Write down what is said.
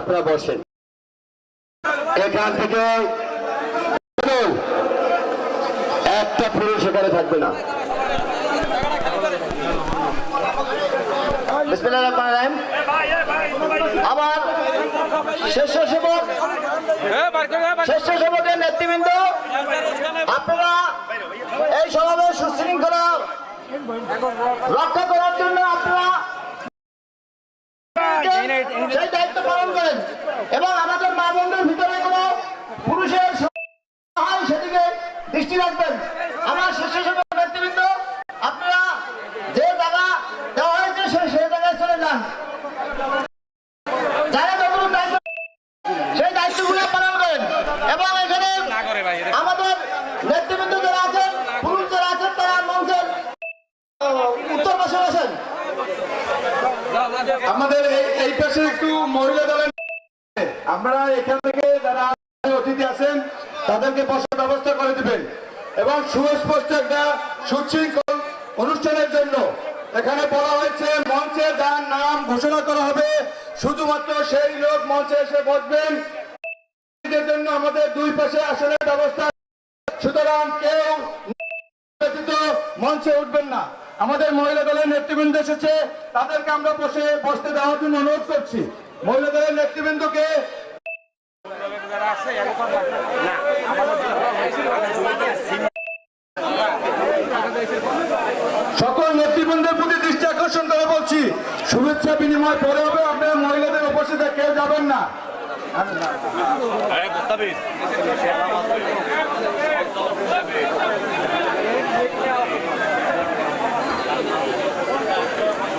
আপনারা বসেন। এখান থেকে একটা পুরুষ এখানে থাকবে না। আমার স্বেচ্ছাসেবক স্বেচ্ছাসেবকের নেতৃবৃন্দ, আপনারা এই সমাবেশ সুশৃঙ্খলা রক্ষা করার সেই দায়িত্ব পালন করেন। এবং আমাদের মা বোনদের ভিতরে কোনো পুরুষের সেদিকে দৃষ্টি রাখবেন। আমার স্বেচ্ছাসেবক নেতৃবৃন্দ, আপনারা যে জায়গা দেওয়া হয়েছে সেই জায়গায় চলে যান। এখানে আমাদের নেতৃবৃন্দ যারা আছেন, পুরুষ যারা আছেন আমাদের এই- পাশে মহিলা দলের আপনারা এখান থেকে যারা অতিথি আছেন, তাদেরকে বসার ব্যবস্থা করে দিবেন। এবং সুস্পষ্ট একটা সুশৃঙ্খল অনুষ্ঠানের জন্য এখানে বলা হয়েছে, মঞ্চে যার নাম ঘোষণা করা হবে, শুধুমাত্র সেই লোক মঞ্চে এসে বসবেন। জন্য আমাদের দুই পাশে আসনের ব্যবস্থা। সুতরাং কেউ ব্যতীত মঞ্চে উঠবেন না। আমাদের মহিলা দলের নেতৃবৃন্দ এসেছে, তাদেরকে আমরা বসে, বসতে দেওয়ার জন্য অনুরোধ করছি। মহিলা দলের নেতৃবৃন্দকে সকল নেতৃবৃন্দের প্রতি দৃষ্টি আকর্ষণ করে বলছি, শুভেচ্ছা বিনিময় পরে হবে, আপনারা মহিলাদের উপস্থিতে কেউ যাবেন না।